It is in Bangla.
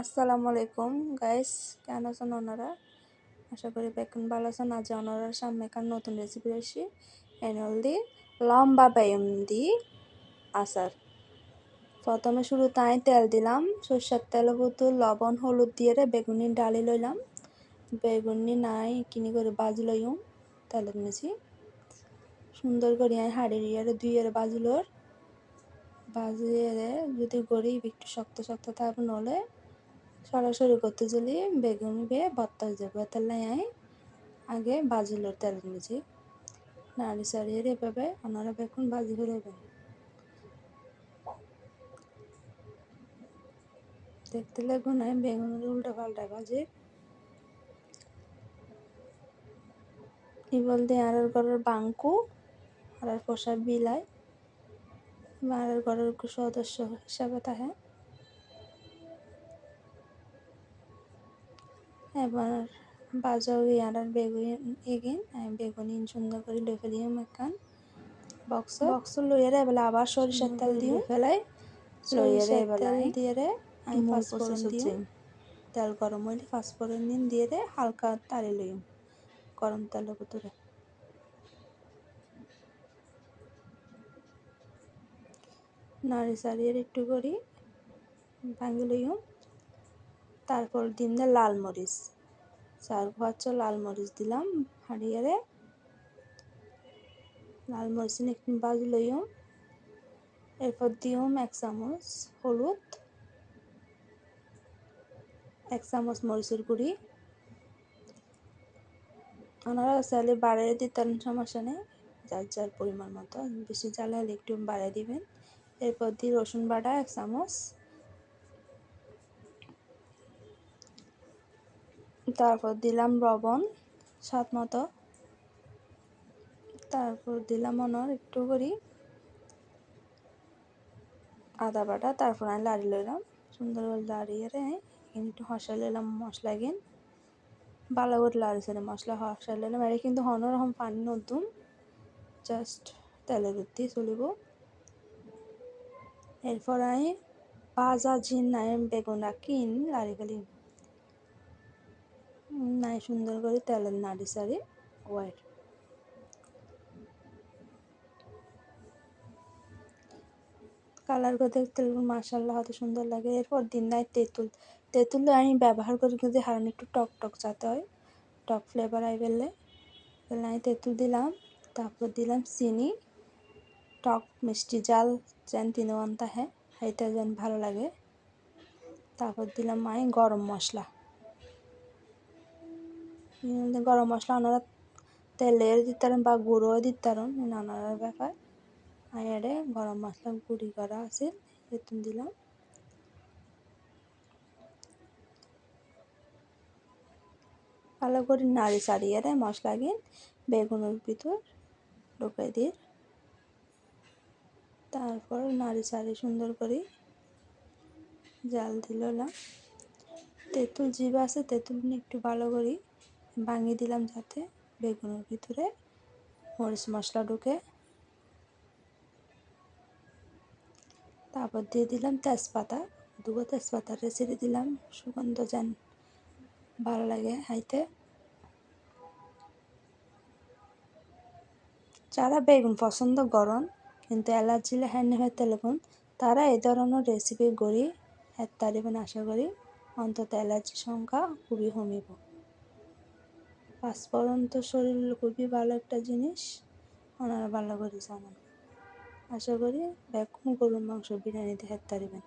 আসসালামু আলাইকুম গাইস কেন আছেন ওনারা? আশা করি বেকুন ভালো আছেন। আজ ওনারার সামনে একটা নতুন রেসিপি আসি এনল দি লম্বা বেয়ম দি আচার। প্রথমে শুরু তাই তেল দিলাম, সর্ষের তেল বোতল, লবণ, হলুদ দিয়ে বেগুনি ডালি লইলাম। বেগুনি নাই, কিনি করে বাজি লইম তেলের মিছি সুন্দর করে হাড়ি দুই বাজুলোর বাজিয়ে যদি গরিব একটু শক্ত শক্ত থাকবে নলে সরাসরি করতে চলি বেগুন বেয়ে ভর্তা হয়ে যাবে তাহলে আগে বাজিল তেল মিছি নাড়ি সারিয়ে এভাবে ওনারা বেগুন ভাজি ফেলবেন দেখতে লাগুন আমি বেগুনের উল্টা পাল্টা ভাজি কি বলতে আর ঘরের বাঙ্কু আর পোষা বিলাই আর ঘরের সদস্য হিসাবে থাকে এবার বাজাও ইয়ার বেগুন এগিন বেগুনি সুন্দর করে লই ফেলিম একখান বক্স বক্স লইয়ারে এবার আবার সরিষার তেল দিয়ে ফেলাই লইয়ারে এবার দিয়ে আমি পাঁচফোড়ন দিই তেল গরম হইলে পাঁচফোড়ন দিন দিয়ে রে হালকা তালি লইম গরম তেলের ভিতরে। নাড়ি চাড়িয়ে একটু করি ভাঙি লইম তারপর দিন দে লাল মরিচ। চার পাঁচ লাল মরিচ দিলাম হাঁড়িয়ারে। লাল মরিচ একটু বাজি লইম এরপর দিম এক চামচ হলুদ, এক চামচ মরিচের গুঁড়ি। ওনারা চাইলে বাড়িয়ে দিতেন সমস্যা নেই। যার যার পরিমাণ মতো, বেশি জ্বালা হলে একটু বাড়িয়ে দিবেন। এরপর দিয়ে রসুন বাটা এক চামচ। তারপর দিলাম লবণ, স্বাদ মতো। তারপর দিলাম অনর একটু করি। আদা বাটা, তারপর আমি লাড়ি লইলাম। সুন্দর করে লাড়িয়ে একটু হসা লইলাম মশলা গিন ভালো করে লাড়িছে মশলা হসা লইলাম। এটা কিন্তু হনরকম পানি নতুন। জাস্ট তেলের উত্তি চলিব। এরপর আমি ভাজা জিন বেগুন কিন লাড়ি ফেলি নাই সুন্দর করে তেলের নাড়ি সারি হোয়াইট কালার করে দেখতে মাসাল্লাহ হয়তো সুন্দর লাগে। এরপর দিন নাই তেঁতুল। তেঁতুল আমি ব্যবহার করি কিন্তু হারান একটু টক টক চাতে হয়। টক ফ্লেভার আই তাহলে আমি তেঁতুল দিলাম, তারপর দিলাম চিনি। টক মিষ্টি জাল যেন তিন আনতা হ্যাঁ এটা যেন ভালো লাগে। তারপর দিলাম আমি গরম মশলা। গরম মশলা ওনারা তেলের দিতারেন বা গুঁড়ো দিতারেন, নানার ব্যাপার। আর গরম মশলা গুঁড়ি করা আছে এতুন দিলাম। ভালো করে নাড়ি চাড়িয়ে মশলা গিয়ে বেগুনের ভিতর ঢুকে দিয়ে তারপর নাড়ি চাড়ি সুন্দর করে জাল দিলাম তেঁতুল জিবা আছে, তেঁতুল একটু ভালো করি ভাঙিয়ে দিলাম যাতে বেগুনের ভিতরে মরিচ মশলা ঢুকে। তারপর দিয়ে দিলাম তেজপাতা। দুটো তেজপাতা রেসিপি দিলাম, সুগন্ধ যেন ভালো লাগে হাইতে যারা বেগুন পছন্দ করেন, কিন্তু অ্যালার্জি হ্যান্ড হয়ে তেলেগুন, তারা এই ধরনের রেসিপি গড়ি হ্যাঁ তারিবেন আশা করি অন্তত অ্যালার্জি সংখ্যা খুবই কমিব। পাঁচফোড়ন তো শরীর খুবই ভালো একটা জিনিস। ওনারা ভালো করে জানেন আশা করি বেগুন গরুর মাংস বিরিয়ানিতে খেতে পারিবেন